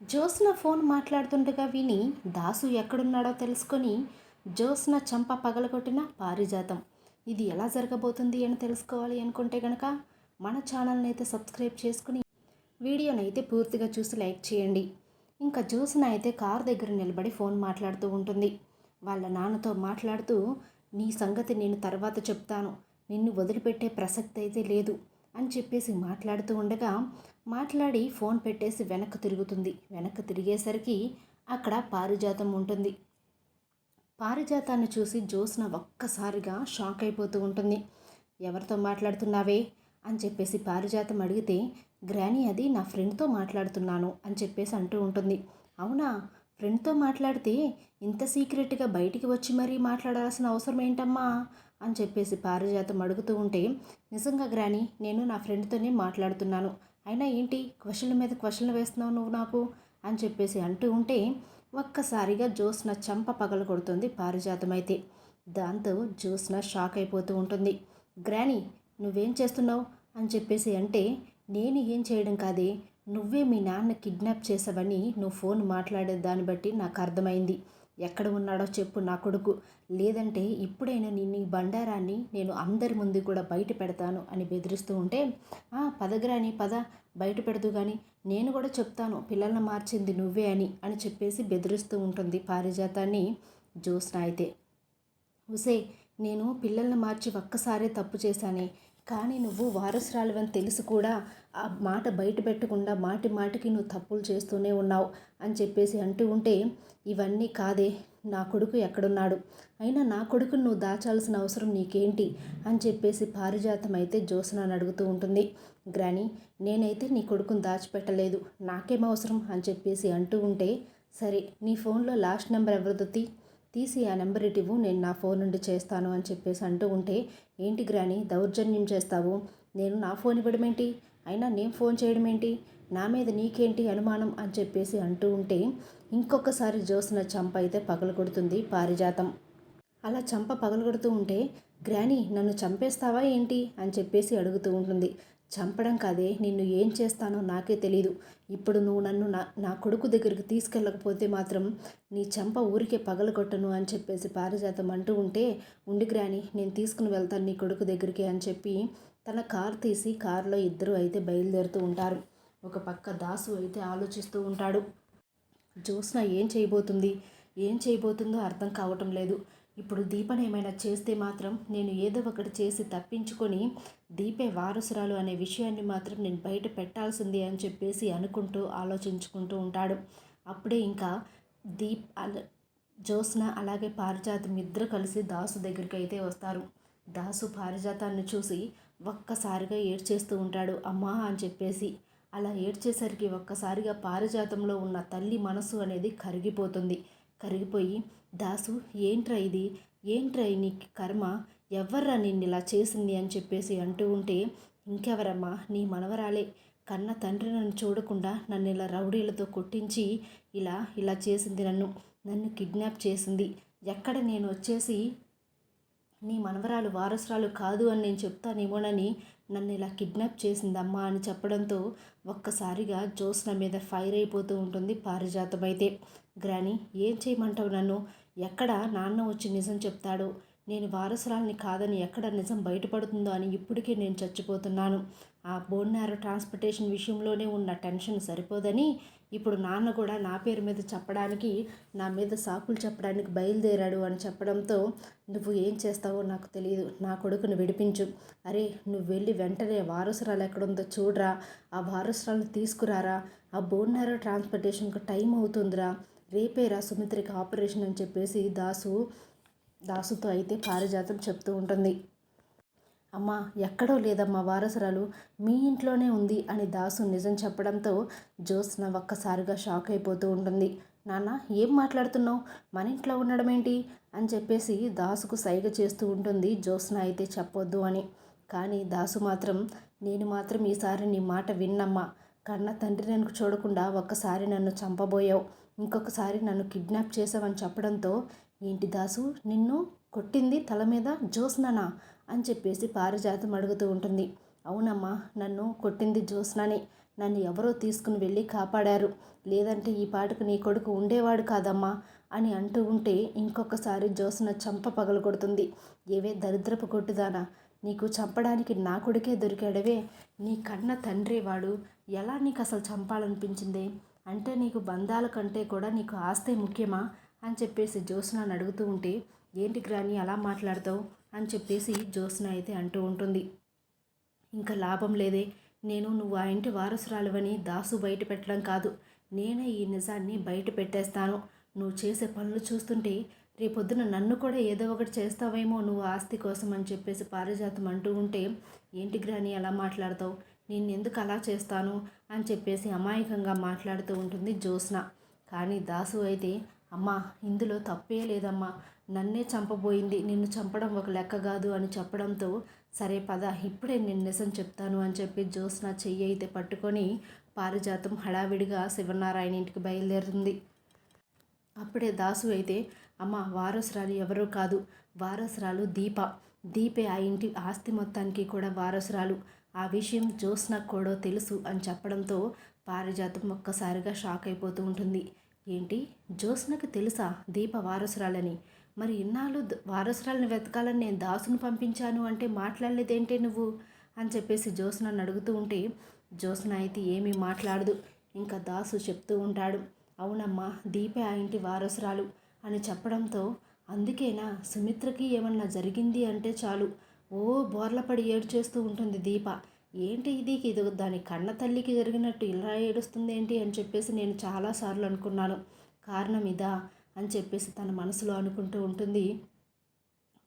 Josna phone మాట్లాడుతుండగా విని దాసు ఎక్కడున్నాడో తెలుసుకొని జోస్న చంప పగలగొట్టిన పారిజాతం. ఇది ఎలా జరగబోతుంది అని తెలుసుకోవాలి అనుకుంటే గనక మన ఛానల్ని అయితే సబ్స్క్రైబ్ చేసుకుని వీడియోని అయితే పూర్తిగా చూసి లైక్ చేయండి. ఇంకా జోస్న అయితే కార్ దగ్గర నిలబడి ఫోన్ మాట్లాడుతూ ఉంటుంది. వాళ్ళ నాన్నతో మాట్లాడుతూ నీ సంగతి నేను తర్వాత చెప్తాను. నిన్ను వదిలిపెట్టే ప్రసక్తి అయితే లేదు. అని చెప్పేసి మాట్లాడుతూ ఉండగా మాట్లాడి ఫోన్ పెట్టేసి వెనక్కి తిరుగుతుంది. వెనక్కి తిరిగేసరికి అక్కడ పారిజాతం ఉంటుంది. పారిజాతాన్ని చూసి జ్యోత్స్న ఒక్కసారిగా షాక్ అయిపోతూ ఉంటుంది. ఎవరితో మాట్లాడుతున్నావే? అని చెప్పేసి పారిజాతం అడిగితే గ్రానీ అది నా ఫ్రెండ్తో మాట్లాడుతున్నాను అని చెప్పేసి అంటూ ఉంటుంది. అవునా? ఫ్రెండ్తో మాట్లాడితే ఇంత సీక్రెట్గా బయటికి వచ్చి మరీ మాట్లాడాల్సిన అవసరం ఏంటమ్మా? అని చెప్పేసి పారిజాతం అడుగుతూ ఉంటే నిజంగా గ్రాని నేను నా ఫ్రెండ్తోనే మాట్లాడుతున్నాను. అయినా ఏంటి? క్వశ్చన్ల మీద క్వశ్చన్లు వేస్తున్నావు నువ్వు నాకు? అని చెప్పేసి అంటూ ఉంటే ఒక్కసారిగా జ్యోత్స్న చంప పగల కొడుతుంది పారిజాతం అయితే. దాంతో జ్యోత్స్న షాక్ అయిపోతూ ఉంటుంది. గ్రాని నువ్వేం చేస్తున్నావు? అని చెప్పేసి అంటే నేను ఏం చేయడం కాదే? నువ్వే మీ నాన్న కిడ్నాప్ చేసావని నువ్వు ఫోన్ మాట్లాడే దాన్ని బట్టి నాకు అర్థమైంది. ఎక్కడ ఉన్నాడో చెప్పు నా కొడుకు. లేదంటే ఇప్పుడైనా నిన్ను ఈ బండారాన్ని నేను అందరి ముందు కూడా బయట పెడతాను అని బెదిరిస్తూ ఉంటే పదగ్రాని పద బయట పెడదు కానీ నేను కూడా చెప్తాను పిల్లల్ని మార్చింది నువ్వే అని అని చెప్పేసి బెదిరిస్తూ ఉంటుంది పారిజాతాన్ని జ్యోత్స్న అయితే. ఉసే నేను పిల్లల్ని మార్చి ఒక్కసారే తప్పు చేశానే కానీ నువ్వు వారసురాలివని తెలిసి కూడా. ఆ మాట బయట పెట్టకుండా మాటి మాటికి నువ్వు తప్పులు చేస్తూనే ఉన్నావు అని చెప్పేసి అంటూ ఉంటే ఇవన్నీ కాదే. నా కొడుకు ఎక్కడున్నాడు? అయినా నా కొడుకును నువ్వు దాచాల్సిన అవసరం నీకేంటి? అని చెప్పేసి పారిజాతం అయితే జ్యోత్స్నాన్ని అడుగుతూ ఉంటుంది. గ్రాని నేనైతే నీ కొడుకును దాచిపెట్టలేదు. నాకేం అవసరం? అని చెప్పేసి అంటూ ఉంటే సరే నీ ఫోన్లో లాస్ట్ నెంబర్ ఎవరిదొత్తి తీసి ఆ నెంబర్ ఇటివ్వు నేను నా ఫోన్ నుండి చేస్తాను అని చెప్పేసి అంటూ ఉంటే ఏంటి గ్రాని దౌర్జన్యం చేస్తావు? నేను నా ఫోన్ ఇవ్వడం ఏంటి? అయినా నేను ఫోన్ చేయడం ఏంటి? నా మీద నీకేంటి అనుమానం అని చెప్పేసి అంటూ ఉంటే ఇంకొకసారి జోసిన చంప అయితే పగలగొడుతుంది పారిజాతం. అలా చంప పగలగొడుతూ ఉంటే గ్రాని నన్ను చంపేస్తావా ఏంటి? అని చెప్పేసి అడుగుతూ ఉంటుంది. చంపడం కాదే నిన్ను ఏం చేస్తానో నాకే తెలీదు. ఇప్పుడు నువ్వు నన్ను నా నా కొడుకు దగ్గరికి తీసుకెళ్ళకపోతే మాత్రం నీ చంప ఊరికే పగలగొట్టను అని చెప్పేసి పారిజాతం అంటూ ఉంటే ఉండిగ్రాని నేను తీసుకుని వెళ్తాను నీ కొడుకు దగ్గరికి అని చెప్పి తన కార్ తీసి కారులో ఇద్దరు అయితే బయలుదేరుతూ ఉంటారు. ఒక పక్క దాసు అయితే ఆలోచిస్తూ ఉంటాడు. జ్యోత్స్న ఏం చేయబోతుంది? ఏం చేయబోతుందో అర్థం కావటం లేదు. ఇప్పుడు దీపని ఏమైనా చేస్తే మాత్రం నేను ఏదో ఒకటి చేసి తప్పించుకొని దీపే వారసురాలు అనే విషయాన్ని మాత్రం నేను బయట పెట్టాల్సింది అని చెప్పేసి అనుకుంటూ ఆలోచించుకుంటూ ఉంటాడు. అప్పుడే ఇంకా దీప్ జ్యోత్స్న అలాగే పారిజాతం ఇద్దరు కలిసి దాసు దగ్గరికి అయితే వస్తారు. దాసు పారిజాతాన్ని చూసి ఒక్కసారిగా ఏడ్చేస్తూ ఉంటాడు. అమ్మా అని చెప్పేసి అలా ఏడ్చేసరికి ఒక్కసారిగా పారిజాతంలో ఉన్న తల్లి మనసు అనేది కరిగిపోతుంది. కరిగిపోయి దాసు ఏంట్రా ఇది? ఏంట్రా నీ కర్మ? ఎవర్రా నిన్ను ఇలా చేసింది? అని చెప్పేసి అంటూ ఉంటే ఇంకెవరమ్మా? నీ మనవరాలే. కన్న తండ్రి నన్ను చూడకుండా నన్ను ఇలా రౌడీలతో కొట్టించి ఇలా ఇలా చేసింది నన్ను. నన్ను కిడ్నాప్ చేసింది. ఎక్కడ నేను వచ్చేసి నీ మనవరాలు వారసురాలు కాదు అని నేను చెప్తానేమోనని నన్ను ఇలా కిడ్నాప్ చేసిందమ్మా అని చెప్పడంతో ఒక్కసారిగా జ్యోత్స్న మీద ఫైర్ అయిపోతూ ఉంటుంది పారిజాతం అయితే. గ్రాని ఏం చేయమంటావు నన్ను? ఎక్కడ నాన్న వచ్చి నిజం చెప్తాడో. నేను వారసురాల్ని కాదని ఎక్కడ నిజం బయటపడుతుందో అని ఇప్పటికే నేను చచ్చిపోతున్నాను. ఆ బోన్నారో ట్రాన్స్పోర్టేషన్ విషయంలోనే ఉన్న టెన్షన్ సరిపోదని ఇప్పుడు నాన్న కూడా నా పేరు మీద చెప్పడానికి నా మీద సాకులు చెప్పడానికి బయలుదేరాడు అని చెప్పడంతో నువ్వు ఏం చేస్తావో నాకు తెలియదు నా కొడుకును విడిపించు. అరే నువ్వు వెళ్ళి వెంటనే వారసురాలు ఎక్కడుందో చూడరా. ఆ వారసురాలను తీసుకురారా. ఆ బోన్నారో ట్రాన్స్పోర్టేషన్కి టైం అవుతుందిరా. రేపేరా సుమిత్రికి ఆపరేషన్ అని చెప్పేసి దాసు దాసుతో అయితే పారిజాతం చెప్తూ ఉంటుంది. అమ్మా ఎక్కడో లేదమ్మా వారసురాలు. మీ ఇంట్లోనే ఉంది అని దాసు నిజం చెప్పడంతో జ్యోత్స్న ఒక్కసారిగా షాక్ అయిపోతూ ఉంటుంది. నాన్న ఏం మాట్లాడుతున్నావు? మన ఇంట్లో ఉండడం ఏంటి? అని చెప్పేసి దాసుకు సైగ చేస్తూ ఉంటుంది జ్యోత్స్న అయితే చెప్పొద్దు అని. కానీ దాసు మాత్రం నేను మాత్రం ఈసారి నీ మాట విన్నమ్మా. కన్న తండ్రి నన్ను చూడకుండా ఒక్కసారి నన్ను చంపబోయావు. ఇంకొకసారి నన్ను కిడ్నాప్ చేసావని చెప్పడంతో ఏంటి దాసు నిన్ను కొట్టింది తల మీద జ్యోత్స్ననా? అని చెప్పేసి పారిజాతం అడుగుతూ ఉంటుంది. అవునమ్మా నన్ను కొట్టింది జ్యోత్స్నని. నన్ను ఎవరో తీసుకుని వెళ్ళి కాపాడారు. లేదంటే ఈ పాటకు నీ కొడుకు ఉండేవాడు కాదమ్మా అని అంటూ ఉంటే ఇంకొకసారి జోస్న చంప పగలగొడుతుంది ఏవే దరిద్రపు కొట్టుదానా? నీకు చంపడానికి నా కొడుకే దొరికాడవే. నీ కన్న తండ్రి వాడు ఎలా నీకు అసలు చంపాలనిపించింది? అంటే నీకు బంధాల కంటే కూడా నీకు ఆస్తే ముఖ్యమా? అని చెప్పేసి జ్యోత్స్నాన్ని అడుగుతూ ఉంటే ఏంటి గ్రాని అలా మాట్లాడతావు? అని చెప్పేసి జ్యోత్స్న అయితే అంటూ ఉంటుంది. ఇంకా లాభం లేదే. నేను నువ్వు ఆ ఇంటి వారసురాలువని దాసు బయట పెట్టడం కాదు. నేనే ఈ నిజాన్ని బయట పెట్టేస్తాను. నువ్వు చేసే పనులు చూస్తుంటే రేపొద్దున నన్ను కూడా ఏదో ఒకటి చేస్తావేమో నువ్వు ఆస్తి కోసం అని చెప్పేసి పారిజాతం అంటూ ఉంటే ఏంటి గ్రాని అలా మాట్లాడతావు? నేను ఎందుకు అలా చేస్తాను? అని చెప్పేసి అమాయకంగా మాట్లాడుతూ ఉంటుంది జ్యోత్స్న. కానీ దాసు అయితే అమ్మా ఇందులో తప్పే లేదమ్మా. నన్నే చంపబోయింది. నిన్ను చంపడం ఒక లెక్క కాదు అని చెప్పడంతో సరే పద ఇప్పుడే నేను నిజం చెప్తాను అని చెప్పి జ్యోత్స్న చెయ్యి అయితే పట్టుకొని పారిజాతం హడావిడిగా శివనారాయణ ఇంటికి బయలుదేరుతుంది అప్పుడే దాసు అయితే అమ్మ వారసురాలు ఎవరో కాదు. వారసురాలు దీప. దీపే ఆ ఇంటి ఆస్తి మొత్తానికి కూడా వారసురాలు. ఆ విషయం జ్యోత్స్నకు కూడా తెలుసు అని చెప్పడంతో పారిజాతం ఒక్కసారిగా షాక్ అయిపోతూ ఉంటుంది. ఏంటి? జ్యోత్స్నకు తెలుసా దీప వారసురాలని? మరి ఇన్నాళ్ళు వారసురాలను వారసురాలని వెతకాలని నేను దాసును పంపించాను అంటే మాట్లాడలేదేంటే నువ్వు? అని చెప్పేసి జ్యోత్స్నను అడుగుతూ ఉంటే జ్యోత్స్న అయితే ఏమీ మాట్లాడదు. ఇంకా దాసు చెప్తూ ఉంటాడు అవునమ్మా దీపే ఆ ఇంటి వారసురాలు అని చెప్పడంతో అందుకేనా? సుమిత్రకి ఏమన్నా జరిగింది అంటే చాలు. ఓ బోర్లపడి ఏడు చేస్తూ ఉంటుంది దీప. ఏంటి ఇది? ఇది దాని కన్న తల్లికి జరిగినట్టు ఇలా ఏడుస్తుంది ఏంటి అని చెప్పేసి నేను చాలాసార్లు అనుకున్నాను. కారణం ఇదా అని చెప్పేసి తన మనసులో అనుకుంటూ ఉంటుంది.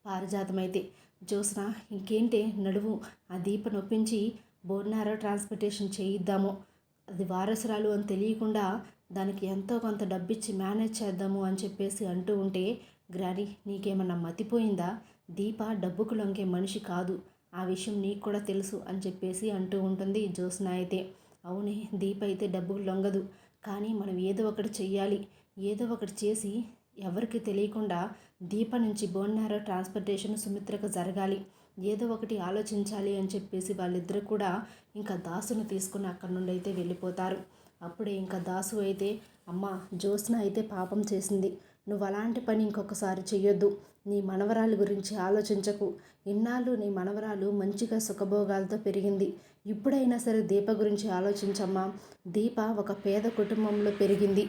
పారిజాతమైతే జ్యోత్స్న ఇంకేంటి నడువు? ఆ దీప నొప్పించి బోర్నారో ట్రాన్స్పోర్టేషన్ చేయిద్దాము. అది వారసురాలు అని తెలియకుండా దానికి ఎంతో కొంత డబ్బిచ్చి మేనేజ్ చేద్దాము అని చెప్పేసి అంటూ ఉంటే గ్రాని నీకేమన్నా మతిపోయిందా? దీప డబ్బుకు లొంగే మనిషి కాదు. ఆ విషయం నీకు కూడా తెలుసు అని చెప్పేసి అంటూ ఉంటుంది జ్యోత్స్న అయితే. అవునే దీప అయితే డబ్బు లొంగదు. కానీ మనం ఏదో ఒకటి చెయ్యాలి. ఏదో ఒకటి చేసి ఎవరికి తెలియకుండా దీప నుంచి బోన్నారో ట్రాన్స్పోర్టేషన్ సుమిత్రకు జరగాలి. ఏదో ఒకటి ఆలోచించాలి అని చెప్పేసి వాళ్ళిద్దరూ కూడా ఇంకా దాసును తీసుకుని అక్కడి నుండి అయితే వెళ్ళిపోతారు. అప్పుడే ఇంకా దాసు అయితే అమ్మ జ్యోత్స్న అయితే పాపం చేసింది. నువ్వు అలాంటి పని ఇంకొకసారి చెయ్యొద్దు. నీ మనవరాలు గురించి ఆలోచించకు. ఇన్నాళ్ళు నీ మనవరాలు మంచిగా సుఖభోగాలతో పెరిగింది. ఇప్పుడైనా సరే దీప గురించి ఆలోచించమ్మా. దీప ఒక పేద కుటుంబంలో పెరిగింది.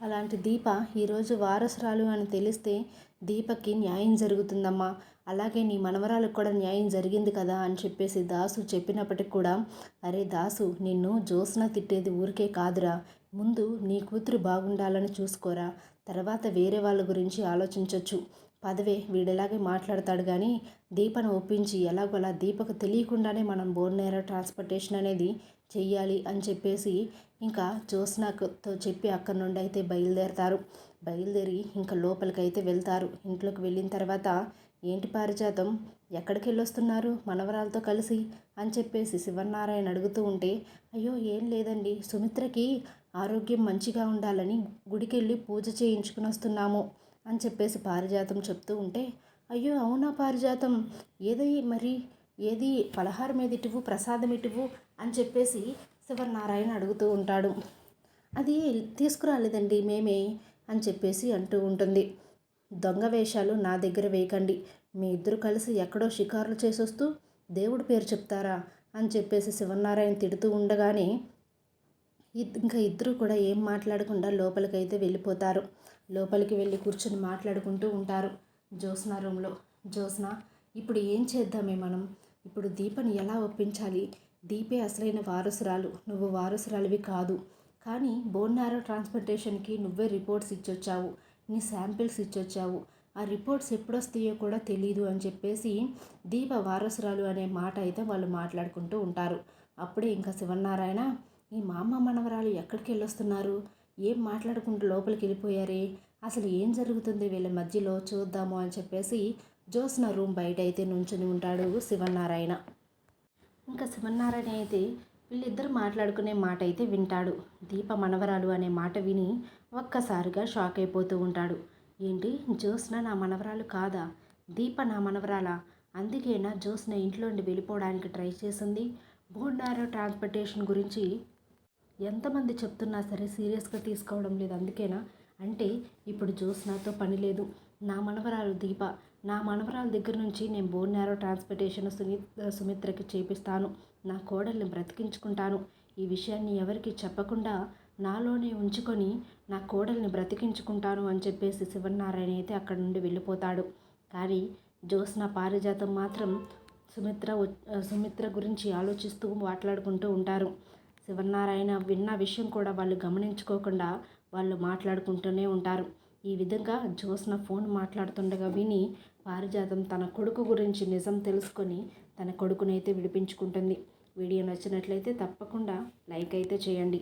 అలాంటి దీప ఈరోజు వారసురాలు అని తెలిస్తే దీపకి న్యాయం జరుగుతుందమ్మా. అలాగే నీ మనవరాలకు కూడా న్యాయం జరిగింది కదా అని చెప్పేసి దాసు చెప్పినప్పటికి కూడా అరే దాసు నిన్ను జ్యోత్స్న తిట్టేది ఊరికే కాదురా. ముందు నీ కూతురు బాగుండాలని చూసుకోరా? తర్వాత వేరే వాళ్ళ గురించి ఆలోచించవచ్చు పదవే వీడిలాగే మాట్లాడతాడు కానీ దీపను ఒప్పించి ఎలాగోలా దీపకు తెలియకుండానే మనం బోర్నేర ట్రాన్స్పోర్టేషన్ అనేది చెయ్యాలి అని చెప్పేసి ఇంకా జ్యోత్స్నతో చెప్పి అక్కడి నుండి అయితే బయలుదేరతారు. బయలుదేరి ఇంకా లోపలికి అయితే వెళ్తారు. ఇంట్లోకి వెళ్ళిన తర్వాత ఏంటి పారిజాతం? ఎక్కడికి వెళ్ళొస్తున్నారు? మనవరాలతో కలిసి? అని చెప్పేసి శివనారాయణ అడుగుతూ ఉంటే అయ్యో ఏం లేదండి. సుమిత్రకి ఆరోగ్యం మంచిగా ఉండాలని గుడికి వెళ్ళి పూజ చేయించుకుని వస్తున్నాము అని చెప్పేసి పారిజాతం చెప్తూ ఉంటే అయ్యో అవునా పారిజాతం? ఏది మరి? ఏది? పలహారం ఏది ఇటువు ప్రసాదం ఇటువు? అని చెప్పేసి శివనారాయణ అడుగుతూ ఉంటాడు. అది తీసుకురాలేదండి మేమే అని చెప్పేసి అంటూ ఉంటుంది. దొంగ వేషాలు నా దగ్గర వేయకండి. మీ ఇద్దరు కలిసి ఎక్కడో షికారులు చేసొస్తూ దేవుడి పేరు చెప్తారా? అని చెప్పేసి శివనారాయణ తిడుతూ ఉండగానే ఇంకా ఇద్దరు కూడా ఏం మాట్లాడకుండా లోపలికైతే వెళ్ళిపోతారు. లోపలికి వెళ్ళి కూర్చొని మాట్లాడుకుంటూ ఉంటారు జ్యోత్స్న రూమ్లో. జ్యోత్స్న ఇప్పుడు ఏం చేద్దామే మనం? ఇప్పుడు దీపని ఎలా ఒప్పించాలి? దీపే అసలైన వారసురాలు. నువ్వు వారసురాలివి కాదు. కానీ బోన్నారో ట్రాన్స్పోర్టేషన్కి నువ్వే రిపోర్ట్స్ ఇచ్చొచ్చావు. నీ శాంపిల్స్ ఇచ్చొచ్చావు. ఆ రిపోర్ట్స్ ఎప్పుడొస్తాయో కూడా తెలియదు అని చెప్పేసి దీప వారసురాలు అనే మాట అయితే వాళ్ళు మాట్లాడుకుంటూ ఉంటారు. అప్పుడే ఇంకా శివనారాయణ మా అమ్మ మనవరాలు ఎక్కడికి వెళ్ళొస్తున్నారు? ఏం మాట్లాడుకుంటూ లోపలికి వెళ్ళిపోయారే? అసలు ఏం జరుగుతుంది వీళ్ళ మధ్యలో చూద్దాము అని చెప్పేసి జోస్న రూమ్ బయట అయితే నుంచుని ఉంటాడు శివనారాయణ ఇంకా శివనారాయణ అయితే వీళ్ళిద్దరు మాట్లాడుకునే మాట అయితే వింటాడు. దీప మనవరాలు అనే మాట విని ఒక్కసారిగా షాక్ అయిపోతూ ఉంటాడు. ఏంటి? జ్యోత్స్న నా మనవరాలు కాదా? దీప నా మనవరాలా? అందుకేనా జోస్న ఇంట్లో నుండి వెళ్ళిపోవడానికి ట్రై చేసింది? బోర్డారో ట్రాన్స్పోర్టేషన్ గురించి ఎంతమంది చెప్తున్నా సరే సీరియస్గా తీసుకోవడం లేదు అందుకేనా? అంటే ఇప్పుడు జ్యోత్స్నాతో పని లేదు. నా మనవరాలు దీప. నా మనవరాల దగ్గర నుంచి నేను బోన్ నేరో ట్రాన్స్పోర్టేషన్ సుమి సుమిత్రకి చేపిస్తాను. నా కోడల్ని బ్రతికించుకుంటాను. ఈ విషయాన్ని ఎవరికి చెప్పకుండా నాలోనే ఉంచుకొని నా కోడల్ని బ్రతికించుకుంటాను అని చెప్పేసి శివనారాయణ అయితే అక్కడ నుండి వెళ్ళిపోతాడు. కానీ జ్యోత్స్న పారిజాతం మాత్రం సుమిత్ర సుమిత్ర గురించి ఆలోచిస్తూ మాట్లాడుకుంటూ ఉంటారు. శివనారాయణ విన్న విషయం కూడా వాళ్ళు గమనించుకోకుండా వాళ్ళు మాట్లాడుకుంటూనే ఉంటారు. ఈ విధంగా జ్యోత్స్న ఫోన్ మాట్లాడుతుండగా విని పారిజాతం తన కొడుకు గురించి నిజం తెలుసుకొని తన కొడుకునైతే విడిపించుకుంటుంది. వీడియో నచ్చినట్లయితే తప్పకుండా లైక్ అయితే చేయండి.